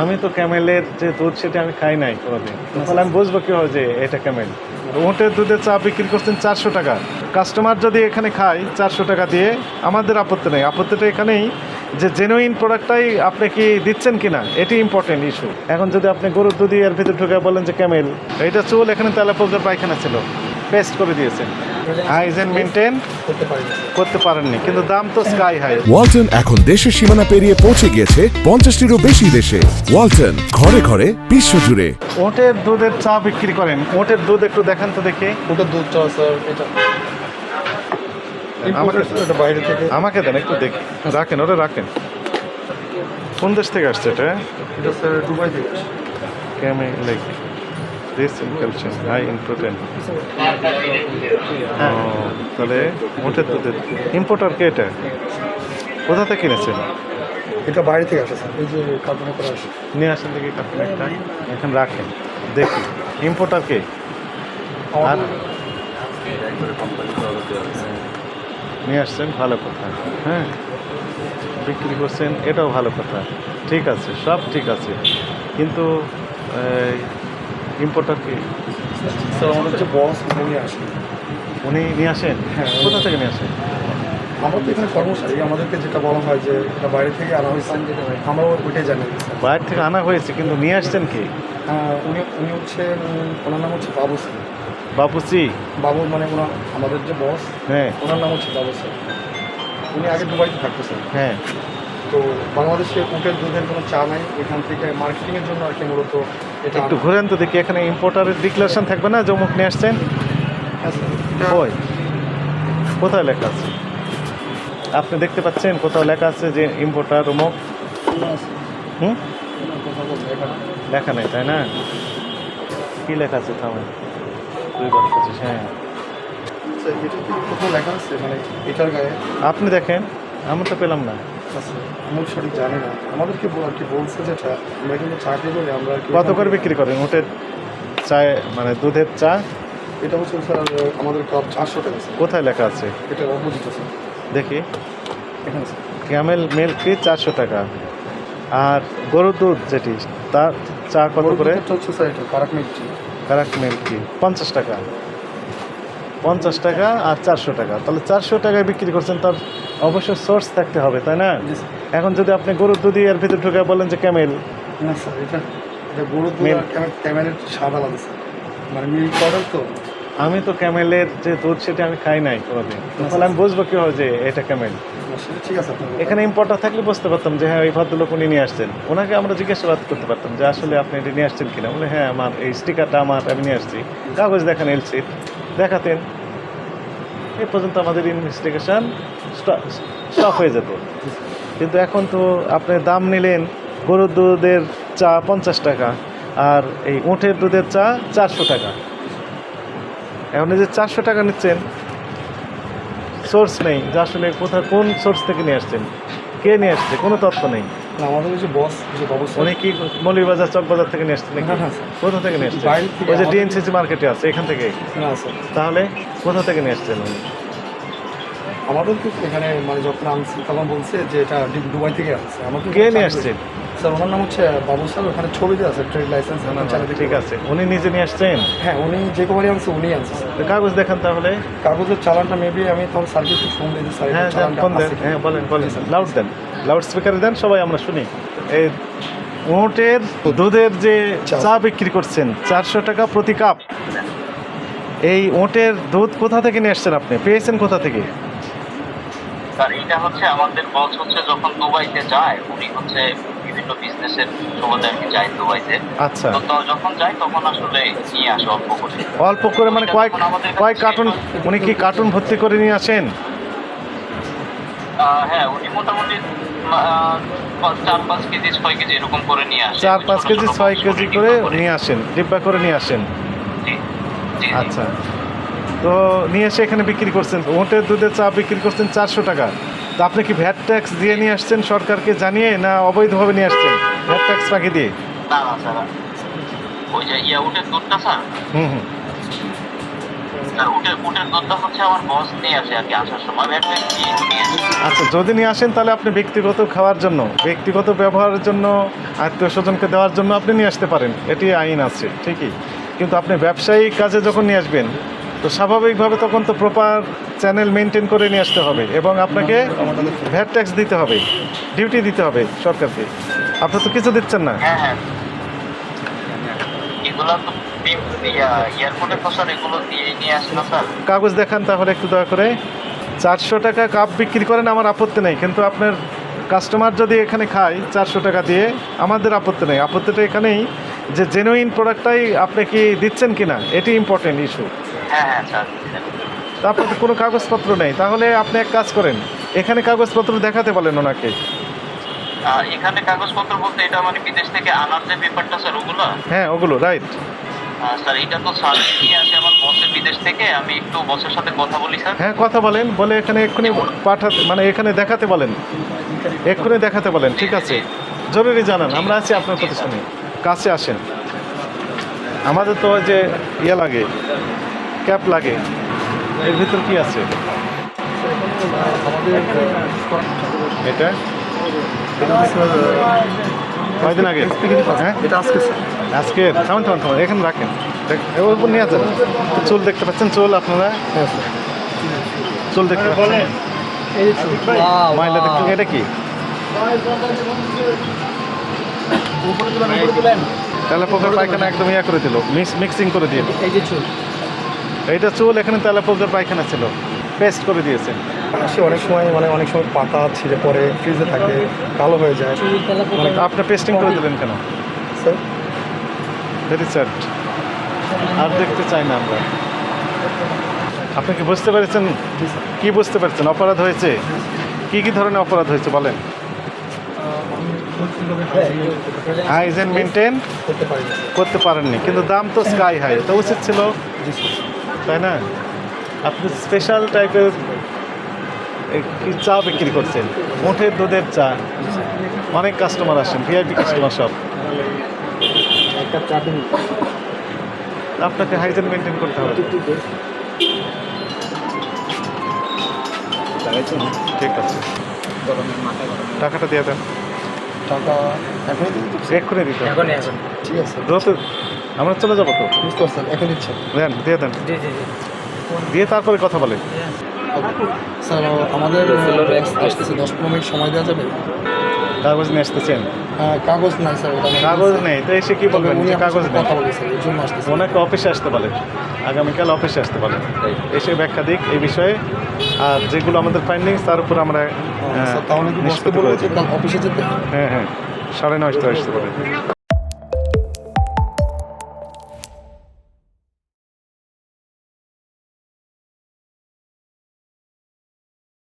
আমি তো ক্যামেলের যে দুধ সেটা আমি খাই নাই কোনোদিন। তাহলে আমি বুঝব কীভাবে যে এটা ক্যামেল। উঁটের দুধের চা বিক্রি করছেন চারশো টাকা। কাস্টমার যদি এখানে খায় চারশো টাকা দিয়ে, আমাদের আপত্তি নেই। আপত্তিটা এখানেই যে জেনুইন প্রোডাক্টটাই আপনি কি দিচ্ছেন কি না এটি ইম্পর্টেন্ট ইস্যু এখন যদি আপনি গরুর দুধ এর ভিতরে ঢুকে বলেন যে ক্যামেল এটা চুল এখানে তেলাপোকার পায়খানা ছিল পেস্ট করে দিয়েছেন। হাইজেন মেনটেন করতে পারেননি কিন্তু দাম তো স্কাই হাই ওয়ালটন এখন দেশের সীমানা পেরিয়ে পৌঁছে গিয়েছে পঞ্চাশটিরও বেশি দেশে। ওয়ালটন ঘরে ঘরে বিশ্বজুড়ে। ওটের দুধের চা বিক্রি করেন। ওটের দুধ একটু দেখান তো দেখি। ওটা দুধ চা স্যার এটা। আমাকে বাইরে থেকে। আমাকে দেন একটু দেখি। রাখেন ওটা রাখেন। কোন দেশ থেকে আসছে এটা? এটা স্যার দুবাই থেকে আসে। ক্যামে this in calcium high in protein তাহলে ওটের দুধের ইম্পোর্টার কে এটা? কোথা থেকে কিনেছেন এটা বাইরে থেকে আসে এই যে কার্টুনে করে আসে। নিয়ে আসেন দেখি কাপড় একটা। এখন রাখেন। দেখি। ইম্পোর্টার কে? আর নিয়ে আসছেন ভালো কথা। হ্যাঁ। বিক্রি করছেন এটাও ভালো কথা। ঠিক আছে সব ঠিক আছে। কিন্তু ইম্পোর্টার কি? স্যার আমাদের যে বস উনি আসে। উনি নিয়ে আসেন? হ্যাঁ। কোথা থেকে নিয়ে আসেন? আমরা তো এখানে কর্মচারী আমাদেরকে যেটা বলা হয় যে এটা বাইরে থেকে আনা হয়েছে। আমরাও ওইটাই জানি। বাইরে থেকে আনা হয়েছে কিন্তু নিয়ে আসছেন কি? আহ, উনি উনি হচ্ছে ওনার নাম হচ্ছে বাবু স্যার বাপুসি বাবু মানে ওনার আমাদের যে বস হ্যাঁ। ওনার নাম হচ্ছে বাবু স্যার উনি আগে দুবাইতে থাকতো স্যার হ্যাঁ। তো বাংলাদেশে উটের দুধের কোনো চা নাই এখান থেকে মার্কেটিংয়ের জন্য আর কি মূলত এটা একটু ঘুরেন তো দেখি এখানে ইম্পোর্টারের ডিক্লারেশন থাকবে না? যে অমুক নিয়ে আসছেন? ওই কোথায় লেখা আছে? আপনি দেখতে পাচ্ছেন কোথাও লেখা আছে যে ইম্পোর্টার অমুক? হুম। লেখা নেই তাই না? কী লেখা আছে থামেন। দুইবার পঁচিশ হ্যাঁ। কোথাও লেখা আছে? মানে এটার গায়ে? আপনি দেখেন আমি তো পেলাম না। আছে আমি সঠিক জানি না। আমাদেরকে আর কি বলছে যেটা আমরা কিন্তু চাকরি করি আমরা কত করে বিক্রি করেন? ওটের চায় মানে দুধের চা? এটা হচ্ছে স্যার আমাদের কাপ চারশো টাকা কোথায় লেখা আছে? এটা অপোজিট স্যার। দেখি। এখানে ক্যামেল মিল্ক ফি চারশো টাকা। আর গরুর দুধ যেটি তার চা কত করে? হচ্ছে স্যার এটা কারাক মিষ্টি কারাক মিল্ক পঞ্চাশ টাকা। পঞ্চাশ টাকা আর চারশো টাকা। তাহলে চারশো টাকায় বিক্রি করছেন তার অবশ্যই সোর্স থাকতে হবে তাই না? এখন যদি আপনি গরুর দুধ এর ভিতরে ঢুকে বলেন যে ক্যামেল না স্যার এটা এটা গরুর দুধ ক্যামেলের স্বাদ আলাদা স্যার মানে মিল্ক পাউডার তো। আমি তো ক্যামেলের যে দুধ সেটা আমি খাই নাই কোনোদিন। তাহলে আমি বুঝব কি হয় যে এটা ক্যামেল ঠিক আছে এখানে ইম্পোর্টার থাকলে বুঝতে পারতাম যে হ্যাঁ ওই ভদ্রলোক উনি নিয়ে আসছেন। ওনাকে আমরা জিজ্ঞাসাবাদ করতে পারতাম যে আসলে আপনি এটা নিয়ে আসছেন কিনা? বলে হ্যাঁ আমার এই স্টিকারটা আমার আমি নিয়ে আসছি। কাগজ দেখান এলসিট দেখাতেন। এ পর্যন্ত আমাদের ইনভেস্টিগেশন স্টপ হয়ে যেত। কিন্তু এখন তো আপনি দাম নিলেন গরুর দুধের চা পঞ্চাশ টাকা আর এই উঁটের দুধের চা চারশো টাকা। এখন যে চারশো টাকা নিচ্ছেন সোর্স নেই যে আসলে কোথায় কোন সোর্স থেকে নিয়ে আসছেন, কে নিয়ে আসছে, কোনো তথ্য নেই। না, আমাদের যে বস যে স্যার উনি কি চকবাজার থেকে নিয়ে আসছেন হ্যাঁ, কোথা থেকে নিয়ে আসছেন ওই যে ডিএনসিসি মার্কেটে আছে এখান থেকে। না স্যার তাহলে কোথা থেকে নিয়ে আসছেন উনি? আমাদের তো এখানে মানে যখন আনছি তখন বলছে যে এটা দুবাই থেকে আসছে। আমাকে কে নিয়ে আসছেন স্যার ওনার নাম হচ্ছে বাবু স্যার ওখানে ছবিতে আছে ট্রেড লাইসেন্স না, না, ঠিক আছে। উনি নিজে নিয়ে আসছেন? হ্যাঁ উনি যে কোম্পানি আনছে উনি আনছে স্যার। তো কাগজ দেখান তাহলে। কাগজের চালানটা মেবি আমি তখন স্যারকে ফোন দিয়েছি স্যার হ্যাঁ দেন ফোন দেন। হ্যাঁ বলেন বলেন। লাউড দেন। লাউড স্পিকারে দেন সবাই আমরা শুনি। এই উঁটের দুধের যে চা। চা বিক্রি করছেন চারশো টাকা প্রতি কাপ। এই উঁটের দুধ কোথা থেকে নিয়ে আসছেন আপনি? পেয়েছেন কোথা থেকে? স্যার এটা হচ্ছে আমাদের বস হচ্ছে যখন দুবাইতে যায় উনি হচ্ছে বিভিন্ন বিজনেসের সুবাদে কি যায় দুবাইতে আচ্ছা। তো যখন যায় তখন আসলে নিয়ে আসে অল্প করে। অল্প করে মানে কয়েক কয়েক কার্টুন উনি কি কার্টুন ভর্তি করে নিয়ে আসেন? হ্যাঁ উনি মোটামুটি চার পাঁচ কেজি ছয় কেজি এরকম করে নিয়ে আসে চার পাঁচ কেজি ছয় কেজি করে নিয়ে আসেন ডিব্বা করে নিয়ে আসেন। আচ্ছা। তো নিয়ে এসে এখানে বিক্রি করছেন। উঁটের দুধের চা বিক্রি করছেন চারশো টাকা। তো আপনি কি ভ্যাট ট্যাক্স দিয়ে নিয়ে আসছেন সরকারকে জানিয়ে না অবৈধভাবে নিয়ে আসছেন? ভ্যাট ট্যাক্স ফাঁকি দিয়ে? না না স্যার। ওই যে ইয়াউটের দুধটা স্যার। হুম হুম। আচ্ছা যদি নিয়ে আসেন তাহলে আপনি ব্যক্তিগত খাওয়ার জন্য ব্যক্তিগত ব্যবহারের জন্য আত্মীয় স্বজনকে দেওয়ার জন্য আপনি নিয়ে আসতে পারেন। এটি আইন আছে ঠিকই। কিন্তু আপনি ব্যবসায়িক কাজে যখন নিয়ে আসবেন তো স্বাভাবিকভাবে তখন তো প্রপার চ্যানেল মেনটেন করে নিয়ে আসতে হবে এবং আপনাকে ভ্যাট ট্যাক্স দিতে হবে ডিউটি দিতে হবে সরকারকে। আপনি তো কিছু দিচ্ছেন না। হ্যাঁ হ্যাঁ। কাগজ দেখান তাহলে একটু দয়া করে। চারশো টাকা কাপ বিক্রি করেন আমার আপত্তি নেই কিন্তু আপনার কাস্টমার যদি এখানে খায় চারশো টাকা দিয়ে আমাদের আপত্তি নেই। আপত্তিটা এখানেই যে জেনুইন প্রোডাক্টটাই আপনি কি দিচ্ছেন কি না এটি ইম্পর্টেন্ট ইস্যু আপনার তো কোনো কাগজপত্র নেই। তাহলে আপনি এক কাজ করেন। এখানে কাগজপত্র দেখাতে বলেন ওনাকে। এখানে কাগজপত্র বলতে এটা মানে বিদেশ থেকে আনার যে পেপারটা স্যার ওগুলো? হ্যাঁ ওগুলো রাইট। স্যার এটা তো স্যার নিয়ে আসে আমার বসের বিদেশ থেকে। আমি একটু বসের সাথে কথা বলি স্যার। হ্যাঁ কথা বলেন। বলে এখানে এক্ষুনি পাঠাতে মানে এখানে দেখাতে বলেন। এক্ষুনি দেখাতে বলেন ঠিক আছে? জরুরি জানান আমরা আছি আপনার প্রতিষ্ঠানে। কাছে আসেন। আমাদের তো ওই যে ইয়ে লাগে। ক্যাপ লাগে। এর ভিতর কি আছে? এটা? কয়দিন আগে? হ্যাঁ এটা আজকে আজকে? থামেন থামেন থামেন এখানে রাখেন। এর উপর নিয়ে যান। চুল দেখতে পাচ্ছেন? চুল আপনারা? হ্যাঁ চুল দেখতে পাচ্ছেন? দেখতে এটা কি? তেলাপোকার পায়খানা একদম ইয়া করে দিল। মিক্স করে দিয়ে। এই যে চুল। এইটা চুল এখানে তেলাপোকার পায়খানা ছিল। পেস্ট করে দিয়েছেন সে অনেক সময় মানে অনেক সময় পাতা ছিঁড়ে পড়ে ফ্রিজে থাকে কালো হয়ে যায়। মানে আপনি পেস্টিং করে দিলেন কেন? স্যার? ভেরি স্যাড আর দেখতে চাই না আমরা। আপনি কি বুঝতে পেরেছেন? কি বুঝতে পারছেন? অপরাধ হয়েছে? কি কি ধরনের অপরাধ হয়েছে বলেন? হাইজেন মেনটেন করতে পারেননি। কিন্তু দাম তো স্কাই হাই তো উচিত ছিল? তাই না? আপনি স্পেশাল টাইপের চা বিক্রি করছেন? মুঠের দুধের চা। অনেক কাস্টমার আসেন ভিআইপি কাস্টমার সব। আপনাকে হাইজেন মেনটেন করতে হবে। ঠিক আছে। টাকাটা দিয়ে দেন। টাকা এখনই দিতে। এখনই এখন ঠিক আছে। দ্রুত আমরা চলে যাব তো। বুঝতে পারছেন এখন দিচ্ছেন দেন দিয়ে দেন। জি জি জি। দিয়ে তারপরে কথা বলে স্যার আমাদের আসতেছে দশ পনেরো মিনিট সময় দেওয়া যাবে? কাগজ নিয়ে আসতেছেন? হ্যাঁ, কাগজ নাই স্যার কাগজ নেই তো এসে কি বলবেন? উনি কাগজ নেই। ওনাকে অফিসে আসতে বলেন। আগামীকাল অফিসে আসতে বলেন। এসে ব্যাখ্যা দিক এই বিষয়ে। আর যেগুলো আমাদের ফাইন্ডিংস তার উপর আমরা তাহলে অফিসে যেতে? হ্যাঁ হ্যাঁ। সাড়ে নয়টা আসতে পারে